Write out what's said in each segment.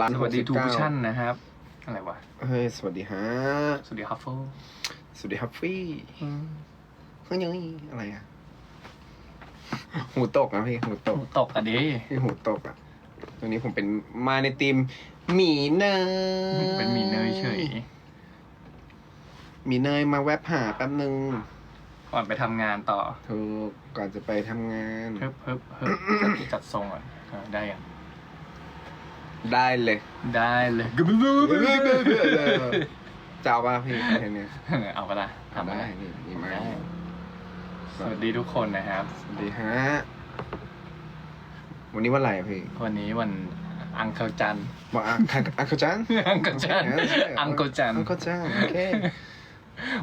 ร้านสวัสดีทุก69ท่านนะครับ อะไรวะ เฮ้ยสวัสดีฮะ สวัสดีฮัฟเฟิลสวัสดีฮัฟฟี่เฮ้ยยังอะไรอะ หูตกนะพี่ หูตก ตกอะดิพี่หูตกอะตัวนี้ผมเป็นมาในทีมหมีเนยเป็นหมีเนยเฉย หมีเนยมาแวบหาแป๊บนึงก่อนไปทำงานต่อถูกก่อนจะไปทำงานเฮิบเฮิบเฮิบจัดทรงก่อนเออได้ยัง ได้เลยได้เลย จะเอาป่ะพี่แค่เนี้ยเอาปะล่ะทำได้ได้นี่นี่มาได้สวัสดีทุกคนนะครับ สวัสดีฮะ วันนี้วันอะไรอะพี่ วันนี้วันอังเคิลจันบอกอะคันอังคจันอังเคิลจันอังเคิลจันอังคจันโอเค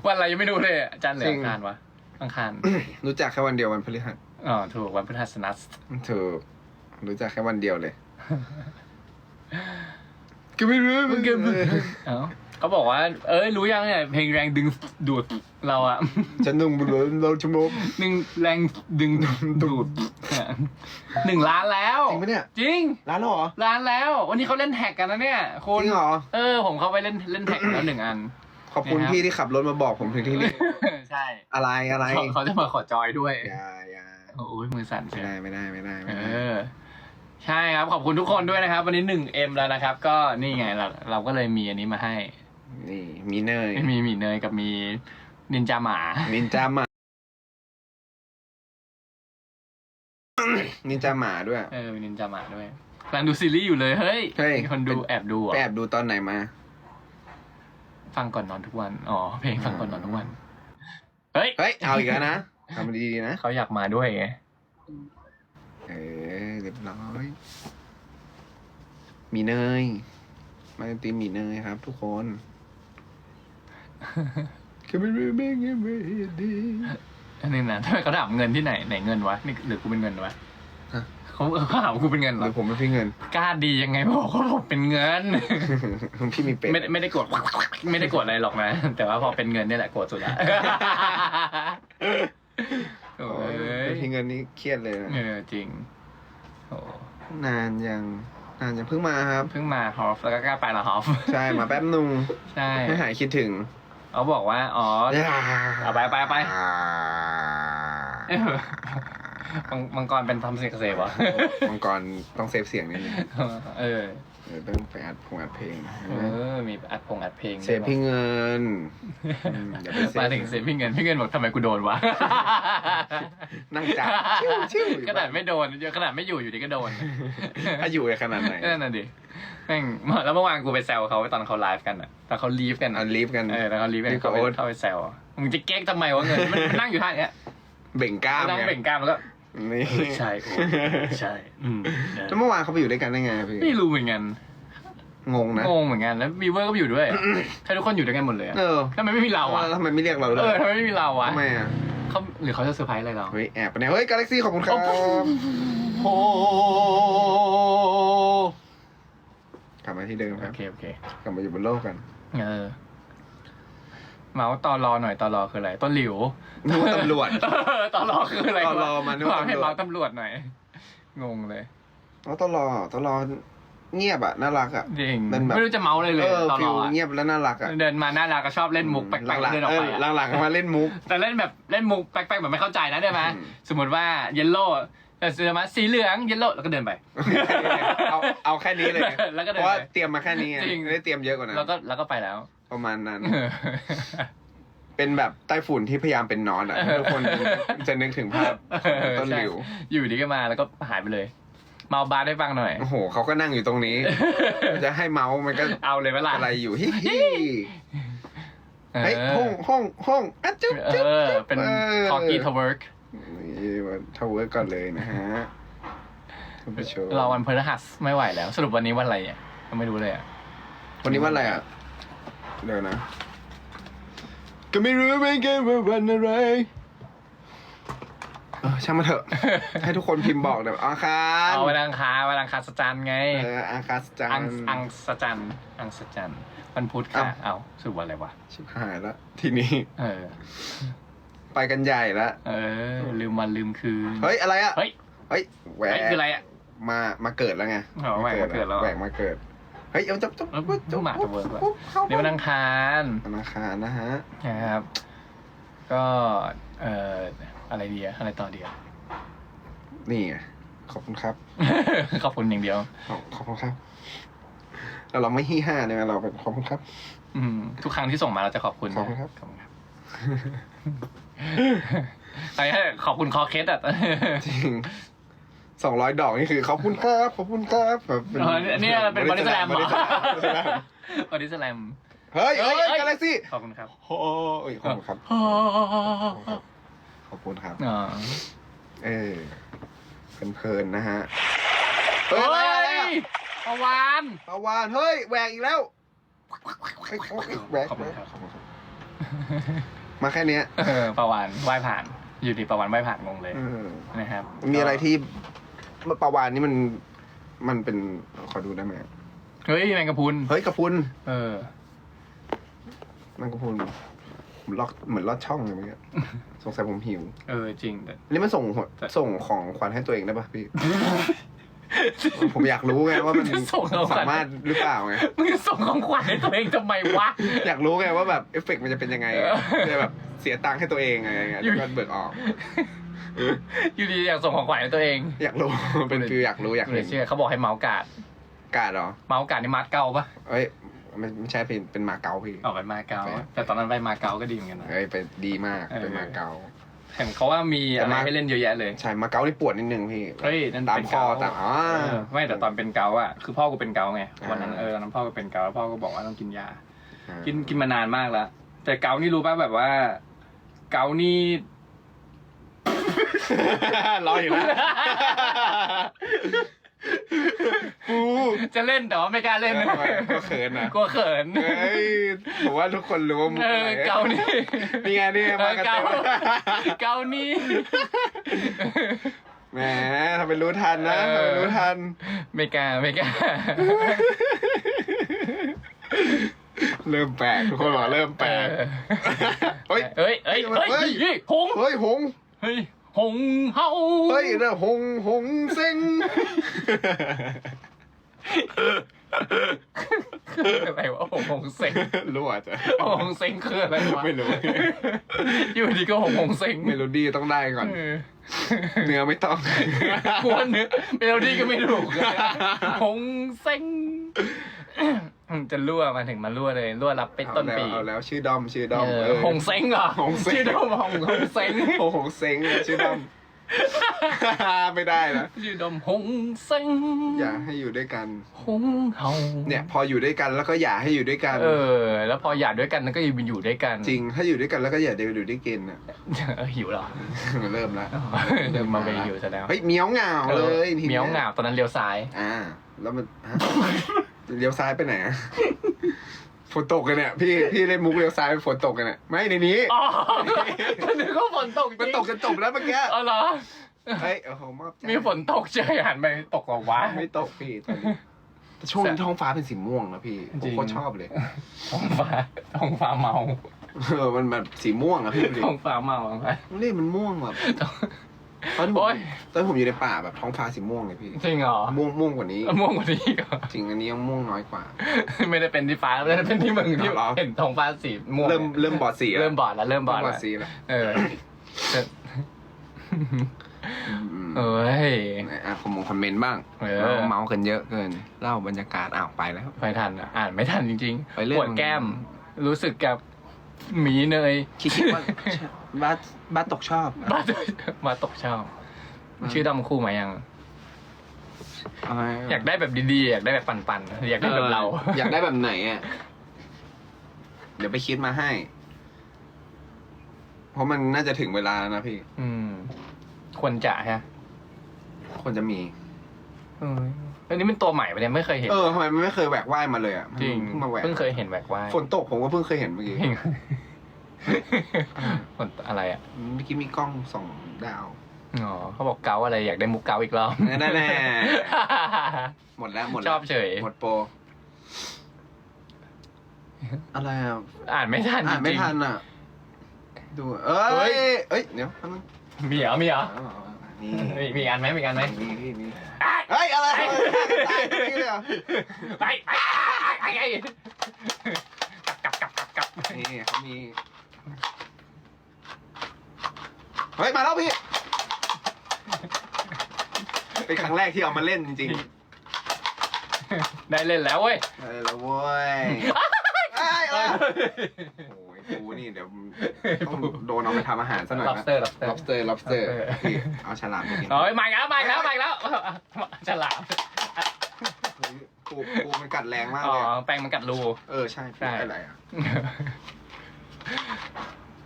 วันอะไรยังไม่รู้เลยอะจันหรือจริอังงคารวะ อังคาร รู้จักแค่วันเดียววันพฤหัสอ๋อถูกวันพฤหัสนัสถูก รู้จักแค่วันเดียวเลย ก็ไม่รู้มึงเก็บเอ้าเขาบอกว่า เอ้ยรู้ยังเนี่ยเพลงแรงดึงดูดเราอะจะนุ่งบุหรี่เราชั่วโมงหนึ่งแรงดึงดูดหนึ่งล้านแล้ว จริงปะเนี่ย จริง ร้านแล้วเหรอ ล้านแล้ว วันนี้เขาเล่นแท็กกันนะเนี่ยจคุณริงเหรอ เออ ผมเข้าไปเล่นเล่นแท็กแล้วหนึ่งอัน ขอบคุณนะครับพี่ที่ขับรถมาบอกผมถึงที่นี่ ใช่ อะไรอะไรเขาเขาจะมาขอจอยด้วยอย่าอย่าโอ้ยมือสั่นไม่ใช่ได้ไม่ได้ไม่ได้เอไม่ได้อ ใช่ครับ ขอบคุณทุกคนด้วยนะครับ วันนี้หนึ่งเอ็มแล้วนะครับ ก็นี่ไงเราเราก็เลยมีอันนี้มาให้ นี่มีเนยมีหมีเนยกับมีนินจาหมา นินจาหมา นินจาหมาด้วย เออมีนินจาหมาด้วยกำลังดูซีรีส์อยู่เลยเฮ้ยเฮ้ย มีคนดูเป็นแอบดูเหรไปอะแอบดูตอนไหนมา ฟังก่อนนอนทุกวันอ๋อเพลงฟังก่อนนอนทุกวันเฮ้ยเฮ้ย เอาอีกแล้วนะทำดีๆนะ เขาอยากมาด้วยไงเออ เรียบร้อย มีเนย มาตีมมีเนยครับทุกคนก็ไม่รู้ไม่ไงไม่ดีอันนี้นะทำไมเขาถามเงินที่ไหนไหนเงินวะนี่หรือกูเป็นเงินวะฮะเขาเขาถามว่ากูเป็นเงินหเหรรือ อผมไม่พี่เงิน กล้าดียังไงบอกว่าผมเป็นเงิน พี่มีเป็ดไม่ได้ไม่ได้โกรธ ไม่ได้โกรธอะไรหรอกนะ แต่ว่าพอเป็นเงินนี่แหละโกรธสุดละ โอ้โอ้ยยพี่เงินนี่เครียดเลยนะ เออจริง โอ้นานยังนานยังเพิ่งมาครับ เพิ่งมาฮอฟแล้วก็กล้าไปละฮอฟใช่มาแป๊บนึงใช่ให้หายคิดถึงเขาบอกว่า อ๋อ เอาไปไปไปเอ้ย มังมังกรเป็นทำเสียงเกษตรวะมังกรต้องเซฟเสียงนิดนึงเออเดี๋ยวต้องไปอัดผงอัดเพลงเออมีอัดพงอัดเพลงเซฟพี่เงินอืมอย่าไปเซฟมาถึงเซฟพี่เงินพี่เงินบอกทำไมกูโดนวะนั่งจับชิวชิวขนาดไม่โดนขนาดไม่อยู่อยู่ดีก็โดนถ้าอยู่ขนาดไหนนั่นน่ะดิแม่งแล้วเมื่อวานกูไปแซวเขาตอนเขาไลฟ์กันอะตอนเขาลีฟกันเอาอะลีฟกันเออแล้วเขาลีฟกันลีฟกัเขาบไปโอ๊ตเข้าไปแซวมึงจะเก๊กทำไมวะเงินมันมันนั่งอยู่ท่าเนี้ยเบ่งกล้ามนั่งไงเบ่งกล้ามแล้วก็ นี่เออใช่โอ้ใช่อืมแล้วเมื่อวานเขาไปอยู่ด้วยกันได้ไงพี่ไม่รู้เหมือนกันงงนะ งงเหมือนกันแล้ววีเวอร์ก็ไปอยู่ด้วยให้ทุกคนอยู่ด้วยกันหมดเลยอะเออทำไมไม่มีเราอะออทำไมไม่เรียกเราเลเออยทำไมไม่มีเราอะทำไมอะเขาหรือเขาจะเซอร์ไพรส์อะไรเรา เฮ้ยแอบไปเนี่ยเฮ้ยกาแล็กซี่ขอบคุณครับโอ้กลับมาที่เดิมคโอรับ เคโอเค กลับมาอยู่บนโลกกัน เออ เมาส์ตอรอหน่อยตอรอคืออะไรต้นหลิวนึกว่าตำรวจ เออตอรอคืออะไรตรมานึกว่าให้ตำรวจ เมาส์ตำรวจหน่อยงงเลยอ๋อตลอตลอเงียบอะน่ารักอะจริงมันแบบ ไม่รู้จะเมาส์อะไรเลเอยอตอฟิรลออะเงียบแล้วน่ารักอะเดินมาหน้ารักก็ชอบเล่นมุกแปลหลักงๆเดินอๆอกเอไปออะหลังๆมาเล่นมุก แต่เล่นแบบเล่นมุกแปลกๆแบบไม่เข้าใจนะได้ไหมอืม สมมติว่าเยลโล่แต่เสือมาสีเหลืองเยลโล่แล้วก็เดินไป เอาเอาแค่นี้เลย แล้วก็เพเดินราะว่าไปเตรียมมาแค่นี้ไงจริง ไม่ได้เตรียมเยอะกว่านั้นแล้วก็แล้วก็ไปแล้ว ประมาณนั้น เป็นแบบไต้ฝุ่นที่พยายามเป็นนอนอะทุกคนจะนึกถึงภาพต้นหลิวใช่อยู่ดีก็มาแล้วก็หายไปเลย เมาบาร์ได้ฟังหน่อย โอ้โหเขาก็นั่งอยู่ตรงนี้ จะให้เมาส์มันก็เอาเลยเวลาอะไรอยู่ฮิฮิเฮ้ยห้องห้องห้องอะจุ๊บเอจุ๊บอจุ๊บเป็นออทอ l กี้ทเวิร์กนี่มาทาวเวอร์ก่อนเลยนะฮะคุณผู้ชมเราวันพฤหัสไม่ไหวแล้ว สรุปวันนี้วันอะไรอะยังไม่รู้เลยอะวันนี้วันอะไรอะ เดี๋ยวนะ ก็ไม่รู้เหมือนกันว่าวันอะไรเออช่างมาเถอะ ให้ทุกคนพิมพ์บอกเดี๋ยวอาคารเอาวันอังคารวันอังคารสจันไง เอออาคารจัอันงอังสจันอังสจันวันพุธค่ะเอาสรุปวันอะไรวะ ชิบหายแล้วทีนี้เออ ไปกันใหญ่แล้วเออ ลืมวันลืมคืน เฮ้ยอะไรอะเฮ้ยเฮ้ยแหวเฮ้ยกคืออะไรอะ มามาเกิดแล้วไงอ๋อแหวกมาเกิดแล้ว แหวกมาเกิดเฮ้ยเอาจับจับเอ้ยผู้หมาจะเวิร์กว่ะปุ๊บเข้านี่วันอังคารธนาคารนะฮะนะครับ ก็เอ่ออะไรดีอะอะไรต่อดีอะ นี่ไงขอบคุณครับ ขอบคุณอย่างเดียว ขอบขอบคุณครับแล้วเราไม่ฮี่ห้าเนี่ยเราเป็นขอบคุณครับ อืมทุกครั้งที่ส่งมาเราจะขอบคุณขอบคุณครับ ขอบคุณครับใครให้ขอบคุณคอเคสอะจริง สองร้อยดอกนี่คือขอบคุณครับขอบคุณครับแบบเป็นอ๋อเนี่ยเป็นบอดี้สแลมเหรบอดี้สแลมอบอดี้สแลมบอดี้สแลม เฮ้ยเฮ้ยเฮ้ย กาแล็กซี่ขอบคุณครับโอ้ยขอบคุณครับ ขอบคุณครับ อ๋อเออเพลินๆนะฮะเฮ้เฮ้ยอะไรอะไรยอะประวาน ปลาวานเฮ้ยแหวกอีกแล้วเฮ้ยเฮ้ยแหวกขอบคุณครับ ขอบคุณครับมาแค่เนี้ยเออประวานไหว้ผ่าน อยู่ดีประวานไหว้ผ่านงงเลยเออนะครับมีอะไรที่ ปลาวานนี่มันมันเป็นขอดูได้ไหมเฮ้ยแมงกะพรุน เฮ้ยกระพุนเออมันกระพุนเหมือนลอดเหมือนลอดช่องเลยเมื่อกี้สงสัยผมหิวเออจริงแต่ อันนี่มันส่งหัวแต่ ส่งของขวัญให้ตัวเองได้ปะพี่ ผมอยากรู้ไงว่ามันส่งของขวัญ สามารถหรือเปล่าไง มึงจะส่งของขวัญให้ตัวเองทำไมวะ อยากรู้ไงว่าแบบเอฟเฟกต์มันจะเป็นยังไงเออจะแบบเสียตังค์ให้ตัวเองไงไงอยู่แล้วก็เบิกออก อ ยู่ดีอยากส่งของขวัญให้ตัวเองอยากรู้ เป็นฟิลอยากรู้อยากเลเห็ยนเชื่อเขาบอกให้เมาส์การ์ดกาดเหรอเมาส์การ์ดนี่มาร์เกาปะเอ้ยไม่ไม่ใช่เป็นเป็นมาเก๊าพี่ ออกไปมาเกาแฟนแต่ตอนนั้นไปมาเกาก็ดีเหมือนกันนะ เอ้ยไปดีมากเออ เป็นมาเก๊า เห็นเขาว่ามีแต่อะไรมาให้เล่นเยอะแยะเลย ใช่มาเก๊านี่ปวดนิดนึงพี่เฮ้ยนั่นตามเป็นคอเกาตามอ๋อเออไม่แต่ตอนเป็นเกาอะคือพ่อกูเป็นเกาไงวันนั้นอ่าเออตอนนั้นพ่อก็เป็นเกาแล้วพ่อก็บอกว่าต้องกินยาอ่ากินกินมานานมากแล้วแต่เกานี่รู้ป่ะแบบว่า เกานี่ รออยู่นะกูจะเล่นแต่ว่าไม่กล้าเล่นทำไมก็เขินนะกลัวเขินเฮ้ยผมว่าทุกคนรู้ว่ามุกเออะไรอเกานี่นี่ไงนี่ไงเอมาอกันเกาเต็มเกานี่แหมทำเป็นรู้ทันนะเออทำเป็นรู้ทัน ไม่กล้าไม่กล้าเริ่มแปลกทุกคนบอกเริ่มแปลกเฮ้ยเฮ้ยเฮ้ยเฮ้ยเฮ้ยเฮ้ยหงเฮ้ยหงเฮ้ย หงเฮาเฮ้ยเด้อหงหงเซ็งคืออะไรวะหงหงเซ็งรู้อะจ๊ะหงเซ็งคืออะไรวะไม่รู้ อยู่ดีก็หงหงเซ็งเมโลดี้ต้องได้ก่อนเออเนื้อไม่ต้องกวนเนื้อเมโลดี้ก็ไม่ถูกเลยหงเซ็ง จะรั่วมาถึงมารั่วเลยรั่วรับเป็นต้นปีเอาแล้วชื่อดอมชื่อดอมเออเออหงเซ็งเหรอหงเซ็งชื่อดอมหงหงเซ็งโอ้โหเซ็งเลยชื่อดอมไม่ได้นะชื่อดอมหงเซ็งอย่าให้อยู่ด้วยกันหงเฮาเนี่ย พออยู่ด้วยกันแล้วก็อย่าให้อยู่ด้วยกัน เออ แล้วพออยากด้วยกันก็อยู่ด้วยกัน จริง ถ้าอยู่ด้วยกันแล้วก็อย่าเดี๋ยวอยู่ด้วยกินอะเออหิวเหรอเริ่มแล้วเดินมาเวหิวซะแล้วเฮ้ยเหมียวเหงาเลยทีเหนี้มียวเหงาตอนนั้นเลี้ยวซ้าย อ่า แล้วมันฮะ เลี้ยวซ้ายไปไหนอะฝนตกกันเนี่ยพี่พี่เล่นมุกเลี้ยวซ้ายฝนตกกันเนี่ยไม่ในนี้อ๋อนึกว่าฝนตกจริงมันตกจะจบแล้วเมื่อกี้อ๋อเหรอเฮ้ยโอ้โหมอบใจมีฝนตกเฉยหันไปตกเหรอวะไม่ตกพี่ตอนนี้แต่ช่วงนี้ท้องฟ้าเป็นสีม่วงนะพี่ผจริมงก็ชอบเลยท้องฟ้าท้องฟ้าเมาเออมันแบบสีม่วงอะพี่ดูดิท้องฟ้าเมาอะไรนี่มันม่วงแบบ ตอนที่ผโอ๊มย ตอนที่ผมอยู่ในป่าแบบท้องฟ้าสีม่วงเลยพี่ จริงเหรอม่วงม่วงกว่านี้ ม่วงกว่านี้อีก็ จริงอันนี้ยังม่วงน้อยกว่า ไม่ได้เป็นที่ฟ้าไม่ได้เป็นที่มึงที่เหรอ เห็นท้องฟ้าสีม่วงเริ่มเริ่มบอดสีแล้วเริ่มบอดแล้วเริ่มบอดเริ่มบอแล้ดวสีแล้วเออแต่อืมเอ้ย อะคอมมงคอมเมนต์บ้างเออ เราเมาส์กันเยอะเกินเล่าบรรยากาศอ้าวไปแล้วไม่ทันอะอ่านไม่ทันจริงไปเรื่องปวดแก้ม รู้สึกกับหมีเนยคิดว่า บ้าบ้าตกชอบ บ้ามาตกชอบชื่อดำคู่มายังอะไรอยากได้แบบดีๆ อยากได้แบบปันๆ อยากได้แบบเรา อออยากได้แบบไหนอะ เดี๋ยวไปคิดมาให้ เพราะมันน่าจะถึงเวลาแล้วนะพี่ อืม ควรจะฮะควรจะมี เอออันนี้เป็นตัวใหม่ปะเนี่ยไม่เคยเห็น เออทำไมมันไม่เคยแหวกว่ายมาเลยอะจริง เพิ่งมาแหวกเพิ่งเคยเห็นแหวกว่ายฝนตกผมก็เพิ่งเคยเห็นเมื่อกี้ ฝนอะไรอะเมื่อกี้มีกล้องส่องดาว อ๋อเขาบอกเกาอะไรอยากได้มุกเกาอีกรอบแน่แน่หมดแล้วหมดแล้วชอบเฉย หมดโปรอะไรอะอ่านไม่ทันจอ่านไม่ริงทันอะ ดูเอ้ยเอ้ยเดี๋ยวแป๊บนึงๆมีเหรอมีเหรอเอาเอาเอานี่มีมีอันไหมมีอันไหมนี่นี่นี่ไอ้เฮ้ยอะไรตายตรงนี้เลยเหรอไปไปไปไปกลับกลับกลับกลับกลับ นี่เขามีเฮ้ยมาแล้วพี่เป็นค รั้งแรกที่เอามาเล่นจริงได้เล่นแล้วเว้ยๆเออแล้วเว้ยเอ้ยเอ้ยโอ้ยกูนี่เดี๋ยวต้องโดนเอาไปทำอาหารซะหน่อยนะ lobster lobster lobster lobster lobster พี่เอาฉลามไปกินโอ้ยมาอีกแล้วมาอีกแล้วมาอีกแล้วฉลามเฮ้ยปูปูมันกัดแรงมากอ๋อเลยแป้งมันกัดรู เออใช่ใช่ พี่อะไรอะ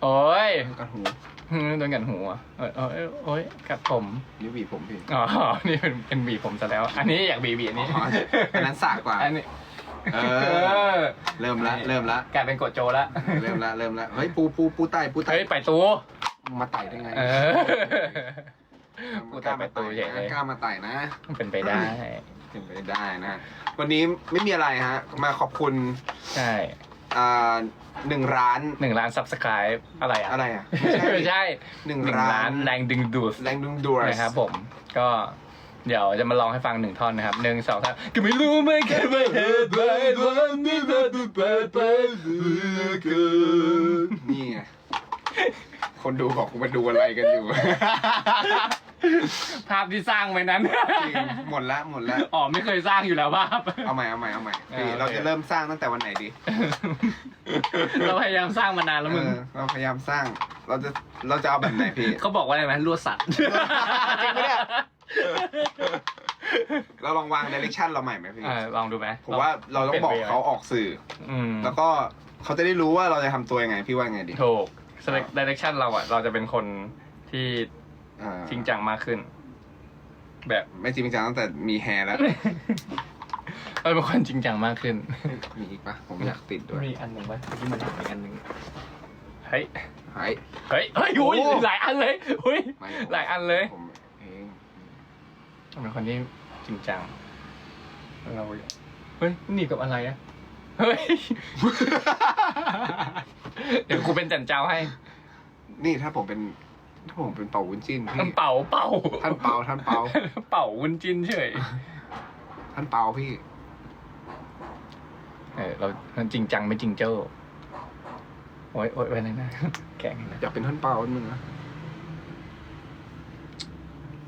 โอ้ยกัดหูโดนกัดหัวเออเออโอ้ยกัดผม นิ้วหวีผมพี่อ๋อ นี่เป็นเป็นบีบผมซะแล้ว อันนี้อยากบีบบีอันนี้อ๋ออันนั้นสากกว่า อันนี้เอเอออ เริ่มละ เริ่มละ กลายเป็นกดโจละ เริ่มละ เริ่มละ เฮ้ยปูปูปูไตปูไตเฮ้ยไปตัวมาไต่ได้ไงเออปูมันไต่ไปตูใหญ่เลยกล้ามาไต่นะ เป็นไปได้เป็นไปได้นะ วันนี้ไม่มีอะไรฮะ มาขอบคุณ ใช่ อ่าหนึ่งร้านหนึ่งล้านซับสไครป์อะไรอะอะไรอะไม่ใช่หนึ่งหนึ่งร้าล้านนแรงดึงดูดแรงดึงดูดนะครับผมก็เดี๋ยวจะมาลองให้ฟังหนึ่งท่อนนะครับหนึ่งสองสามก็ไม่รู้ไม่เคยไม่เห็นเลยวันนี้เธอดูแปลกไปเหลือเกินนี่ไงคนดูบอกกูมาดูอะไรกันอยู่ ภาพที่สร้างไว้นั้น จริงหมดละหมดละอ๋อไม่เคยสร้างอยู่แล้วภาพ เอาใหม่เอาใหม่เอาใหม่พี่อ่าโอเคเราจะเริ่มสร้างตั้งแต่วันไหนดีเราพยายามสร้างมานานแล้วมึง เออเราพยายามสร้าง เราจะเราจะเอาแบบไหนพี่ เขาบอกว่าอะไรไหมลวดสัตว์ จริงปะเนี่ย เราลองวาง direction เราใหม่ไหมพี่ เออลองดูไหมผมว่าเราต้องบอกเขาออกสื่อ อืมแล้วก็เขาจะได้รู้ว่าเราจะทำตัวยังไงพี่ว่าไงดี ถูก select direction เราอะ เราจะเป็นคนที่ อ่าจริงจังมากขึ้น แบบไม่จริงจังตั้งแต่มีแฮร์แล้ว เราเป็นคนจริงจังมากขึ้นมีอีกปะผมอยากติดด้วยมีอันหนึ่งวะที่มันอีกอันหนึ่งเฮ้ยหาย เฮ้ยเฮ้ยอุ้ยโอ้หลายอันเลยอุ้ยไม่หลายอันเลยผมเองเป็นคนที่จริงจังเราเฮ้ยหนีบกับอะไรอะเฮ้ยเดี๋ยวกูเป็นจันเจ้าให้ นี่ถ้าผมเป็นถ้า ผมเป็นเป่าวุ้นจิ้นพี่ เป่าเป่าท่านเปาท่านเปา เป่าวุ้นจิ้นเฉย ท่านเปาพี่ เออเราเราจริงจังไม่จริงเจ้า โอ้ยโอ้ยไว้เลยนะแข็งนะอยากเป็นท่านเปาอันนึงนะ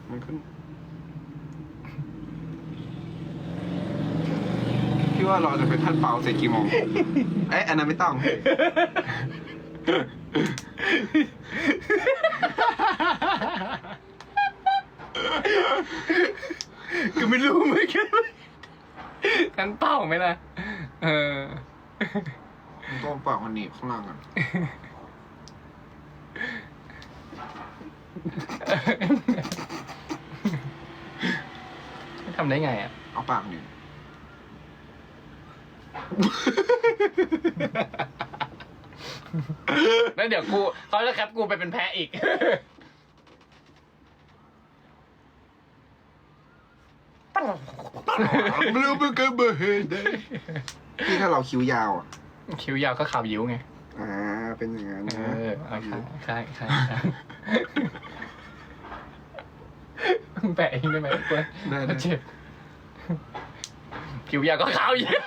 มันขึ้นพี่ว่าเราจะเป็นท่านเปาเสร็จกี่โมงเอ๊ะอันนั้นไม่ต้อง ก็ไม่รู้เหมือนกันกันเป่าไหมล่ะ เออต้องเปล่ามันหนีบข้างล่างก่อนทำได้ไงอะ เอาปากหนีบ แล้วเดี๋ยวกูเขาจะแคปกูไปเป็นแพ้อีกไม่รู้เป็นกันเบอร์เฮดพี่ถ้าเราคิ้วยาวอะคิ้วยาวก็ขาวยิ้วไง อ่า เป็นอย่างนั้นเอนะอเอาใช่ใช่ใช่ใช่มึงแปะเองได้ไหมเพื่อนได้ได้เจ็บคิ้วยาวก็ขาวยิ้ว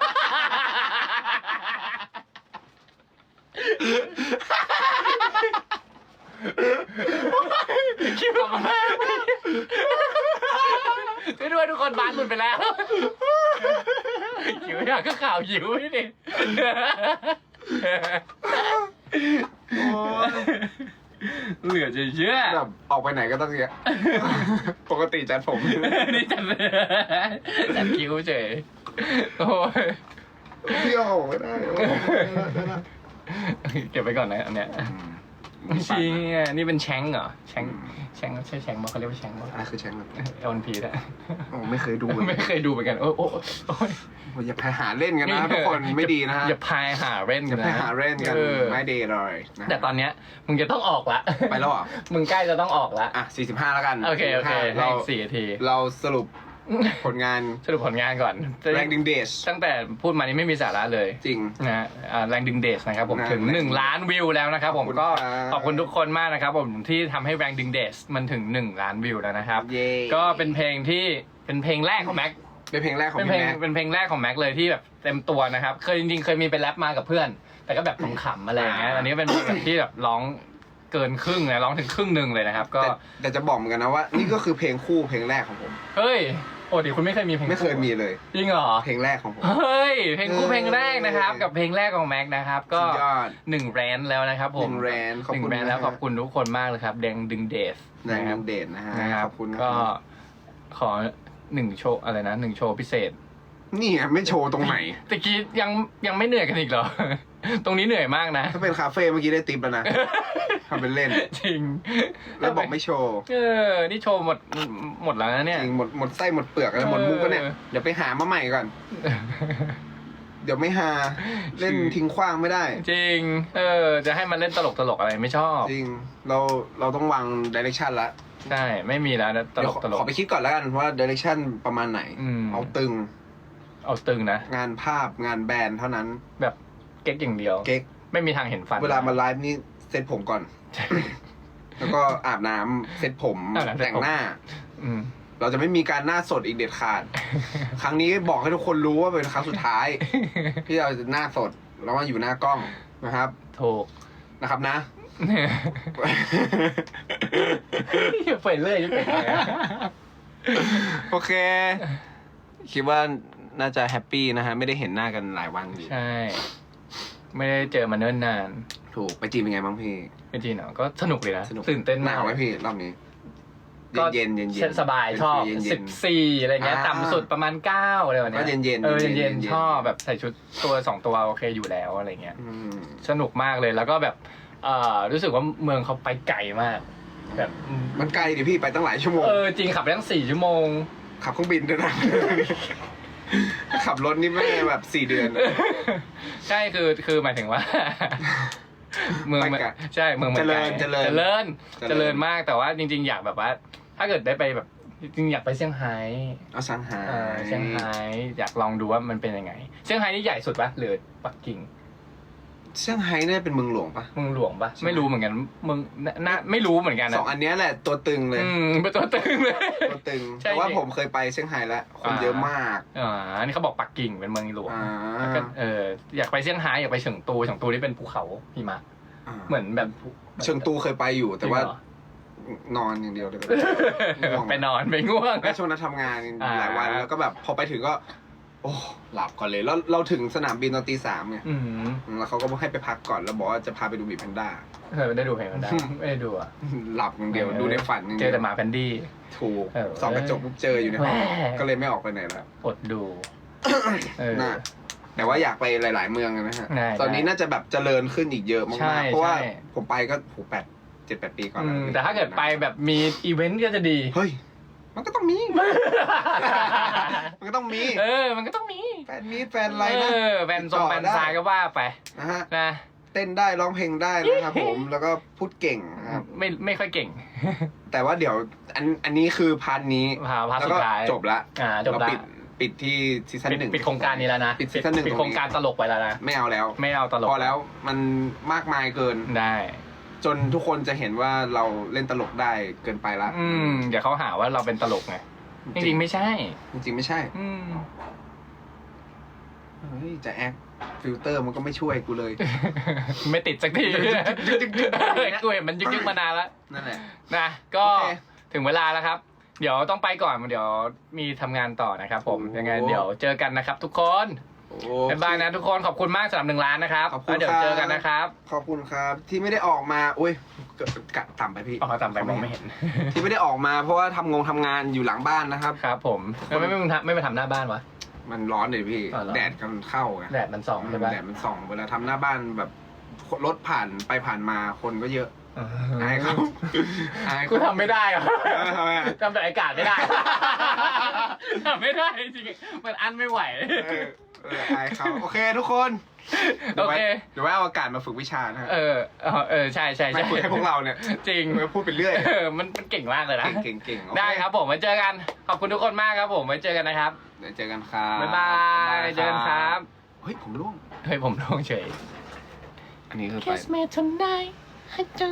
คิ้วช่วยด้วยทุก คนบ้านหลุดไปแล้วคิ้วยาวก็ข่าวยิ้วนี่ดิเหลือจะเชื่อแบบออกไปไหนก็ต้องอย่างเงี้ยปกติจัดผมนี่จัดจัดคิ้วเฉยโอ้ยพี่เอาอกไม่ได้เก็บไว้ก่อนนะอันเนี้ยอืมชี้นี่เป็นแชงเหรอแชง แชงใช่แชงบอกเขาเรียกว่าแชงบอกอะไรคือแชงแบบเอวันพีนะโอ้ไม่เคยดูเลยไม่เคยดูเหมือนกันโอ้โอ้โอ้ยโอ้ยอย่าไปหาเล่นกันนะทุกคนไม่ดีนะฮะอย่าพายหาเล่นอกัย่านไปนะหาเล่นกันออไม่ดีเลยะฮะแต่ตอนเนี้ยมึงจะต้องออกละไปแล้วเหรอมึงใกล้จะต้องออกละอะ45แล้วกันโอเคโอเค45เราเราสี่นาทีเราสรุป ผลงานสรุปผลงานก่อนแรงดึงเดชตั้งแต่พูดมานี้ไม่มีสาระเลย จริงนะฮะอ่าแรงดึงเดชนะครับผมนะถึงหนึ่งล้านวิวแล้วนะครับผมขอบคุณก็ครับขอบคุณทุกคนมากนะครับผมที่ทำให้แรงดึงเดชมันถึงหนึ่งล้านวิวแล้วนะครับเย่ก็เป็นเพลงที่เป็นเพลงแรกของแม็กเป็นเพลงแรกของเป็นเพลพี่งแม็กเป็นเพลงแรกของแม็กเลยที่แบบเต็มตัวนะครับเคยจริงๆเคยมีไปแรปมากับเพื่อน แต่ก็แบบขำๆอะไรอย่างเงี้ยอ่าอันนี้เป็นเพลงแบบที่แบบร้องเกินครึ่งเลยร้องถึงครึ่งหนึ่งเลยนะครับ ก็แต่แต่จะบอกเหมือนกันนะว่า นี่ก็คือเพลงคู่เพลงแรกของผมเฮ้ย โอ้ดิคุณไม่เคยมีเพลงไม่เคยมีเลยจริงเหรอ เพลงแรกของผม เฮ้ย เพลงคู่เออเพลงแรกนะครับ กับเพลงแรกของแม็กนะครับ ก็สุดยอด หนึ่งแรนแล้วนะครับผมหนึ่งแรนขอบหนึ่งคุณแรนแล้วนะฮะขอบคุณทุกคนมากเลยครับแดงดึงเดสแรงนะคดึรับงเดชนะฮะนะครับขอบคุณนะก็ครับขอหนึ่งโชว์อะไรนะหนึ่งโชว์พิเศษนี่ไงไม่โชว์ตรงไหน ตะกี้ยังยังไม่เหนื่อยกันอีกเหรอ ตรงนี้เหนื่อยมากนะ ถ้าเป็นคาเฟ่เมื่อกี้ได้ติปแล้วนะทำเป็นเล่น จริงแล้วบอกไม่โชว์ เออ นี่โชว์หมดหมดแล้วนะเนี่ยจริงหมดหมดไส้หมดเปลือกแล้วหมดมุกก็เนี่ยเออเดี๋ยวไปหามาใหม่ก่อน เดี๋ยวไม่หา เล่นทิ้งขว้างไม่ได้ จริง เออ จะให้มันเล่นตลกตลกอะไรไม่ชอบ จริง เราเราต้องวางดิเรกชันละใช่ ไม่มีแล้วนะตเดี๋ลยวกขอตลกขอไปคิดก่อนแล้วกันว่าดิเรกชันประมาณไหนอืมเอาตึง เอาตึงนะ งานภาพงานแบรนด์เท่านั้น แบบ เก๊กอย่างเดียว เก๊กไม่มีทางเห็นฟันเวลามาไลฟ์นี่เซ็ตผมก่อน แล้วก็อาบน้ำเซ็ตผมอาบน้ำเซ็ตผม แต่งหน้า อืม เราจะไม่มีการหน้าสดอีกเด็ดขาด ครั้งนี้บอกให้ทุกคนรู้ว่าเป็นครั้งสุดท้าย ที่เราจะหน้าสดแล้วมาอยู่หน้ากล้องนะครับ ถูกนะครับนะไปเรื่อยไปเรื่อยโอเค คิดว่าน่าจะแฮปปี้นะฮะ ไม่ได้เห็นหน้ากันหลายวันอยู่ ใช่ ไม่ได้เจอมาเนิ่นนานถูกไปจีนเป็นไงบ้างพี่เป็นจริงเนาะก็สนุกเลยนะสนุกตื่นเต้นหมากนาวไหมพี่รอบนี้ก็เย็นเย็นเย็นเช่นสบายชอบเย็นเย็สินบสี่อะไรเงี้ยอ่าต่ำสุดประมาณเก้าอะไรแบบเนี้ก็เย็นๆเออเย็นๆเย็นเย็นๆๆชอบแบบใส่ชุดตัวสองตัวโอเคอยู่แล้วอะไรเงี้ยอืมสนุกมากเลยแล้วก็แบบเอ่อรู้สึกว่าเมืองเขาไปไกลมากแบบมันไกลดิพี่ไปตั้งหลายชั่วโมงเออจริงขับไปตั้งสี่ชั่วโมงขับเครื่องบินด้วยนะ ขับรถนี่ไม่แบบสี่เดือนใช่คือคือหมายถึงว่า เมืองไปมันไกลใช่เมืองมันไกลเจริญเจริญเจริญเจริญมากแต่ว่าจริง ๆ อยากแบบว่า ถ้าเกิดได้ไปแบบจริงๆอยากไปเซี่ยงไฮ้เอาซังไฮเออเซี่ยงไฮ้อยากลองดูว่ามันเป็นยังไง เซี่ยงไฮ้นี่ใหญ่สุดปะหรือปักกิ่ง เซี่ยงไฮ้เนี่ยเป็นเมืองหลวงปะ เมืองหลวงปะใช่ไม่รู้เหมือนกันเมืองน่าน่าไม่รู้เหมือนกันสนะองอันเนี้ยแหละตัวตึงเลย อืมเป็นตัวตึงเลย ตัวตึง ใช่แต่ว่าจริงผมเคยไปเซี่ยงไฮ้แล้วคนอ่า เยอะมากอ่าอันนี้เขาบอกปักกิ่งเป็นเมืองหลวงอ่าแล้วก็เอออยากไปเซี่ยงไฮ้อยากไปเฉิงตูเฉิงตูนี่เป็นภูเขาหิมะเหมือนแบบเชิงตูเคยไปอยู่แต่ว่าจริงเหรอนอนอย่างเดียวเลย ง่วง ไปนอนไปง่วงแม่ช่วงนั้นทำงานอ่า หลายวันแล้วก็แบบพอไปถึงก็ โอ้หลับก่อนเลยแล้วเราถึงสนามบินตอนตีสามไงอืมแล้วเขาก็ให้ไปพักก่อนแล้วบอกว่าจะพาไปดูหมีแพนด้าเออได้ดูเพลงมันได้ไม่ได้ดูอะหลับอย่างเดียวดูในฝันอย่างเจเดีอยวแต่หมาแพนดี้ ถูกเออสองกระจกปุ๊บเจออยู่ในห้องแหม่ ก็เลยไม่ออกไปไหนแล้ว อดดู เออ น่ะแต่ว่าอยากไปหลาย ๆ เมืองนะฮะ ได้ตอนนี้ได้น่าจะแบบเจริญขึ้นอีกเยอะใช่มากๆเพราะว่าใช่ ผมไปก็โหแปดเจ็ดแปดปีก่อนอืแล้วมแต่ถ้าเกิดไปแบบมีอีเวนต์ก็จะดี เฮ้ย มันก็ต้องมี มันก็ต้องมีเออ มันก็ต้องมีแฟนมีตแฟนอะไรนะเออแฟนทรงแฟนซายก็ว่าไปนะฮะนะเต้นได้ร้องเพลงได้นะครับผมแล้วก็พูดเก่งนะครับไม่ไม่ค่อยเก่ง แต่ว่าเดี๋ยวอันอันนี้คือพาร์ทนี้พาพาร์ทแล้วสุก็ดท้ายจบละอ่าจบเราละปิดปิดที่ซีซั่นปิดหนึ่งปิดโครงการนี้แล้วนะปิดซีซั่นหนึ่งปิดโครงการตลกไปแล้วนะไม่เอาแล้ว ไม่เอาตลกพอแล้วมันมากมายเกินได้ จนทุกคนจะเห็นว่าเราเล่นตลกได้เกินไปละอืมเดี๋ยวเขาหาว่าเราเป็นตลกไงจริงๆไม่ใช่ จริงๆไม่ใช่อืมเฮ้ยจะแอคฟิลเตอร์มันก็ไม่ช่วยกูเลย ไม่ติดสักทียึกๆๆกูเห็นมันยึกๆมานานแล้วนั่นแหละนะก็โอเคถึงเวลาแล้วครับ เดี๋ยวต้องไปก่อนเดี๋ยวมีทำงานต่อนะครับผมโอ้ยังไงเดี๋ยวเจอกันนะครับทุกคนโอ้ บ๊ายบายนะทุกคนขอบคุณมากสำหรับหนึ่งล้านนะครับขอบคุณแล้วเดี๋ยวครับ เจอกันนะครับขอบคุณครับ ที่ไม่ได้ออกมาอุ้ยกะกะต่ำไปพี่อ๋อต่ำไปมองไม่เห็นที่ไม่ได้ออกมาเพราะว่าทำงงทำงานอยู่หลังบ้านนะครับ ครับผมไม่ไม่ไม่ไม่ไม่ไปทำหน้าบ้านวะ มันร้อนเลยพี่ อ๋อเหรอ แดดกำลังเข้าไงแดดมันส่องใช่ปะแดดมันส่องเวลาทำหน้าบ้านแบบรถผ่านไปผ่านมาคนก็เยอะอายเขาอายกูเขา ทำไม่ได้อะเออทำไมอะ ทำแต่อากาศไม่ได้ ทำไม่ได้จริงๆมันอันไม่ไหว เออ เอออายเขาโอเคทุกคนโอเค เดี๋ยวไว้เอาอากาศมาฝึกวิชานะฮะเออเออเออใช่ใช่ไม่ใช่ฝึกให้พวกเราเนี่ยจริงไม่พูดไปเรื่อยเออมันมันเก่งมากเลยนะ เก่งๆเก่งๆโอเได้ครับผมไว้เจอกัน ขอบคุณทุกคนมากครับผมไว้เจอกันนะครับเดี๋ยวเจอกันครับบ๊ายบายเจอกันครับเฮ้ยผมร่วงเฮ้ยผมลงเฉย อันนี้คือไป Kiss me tonight I do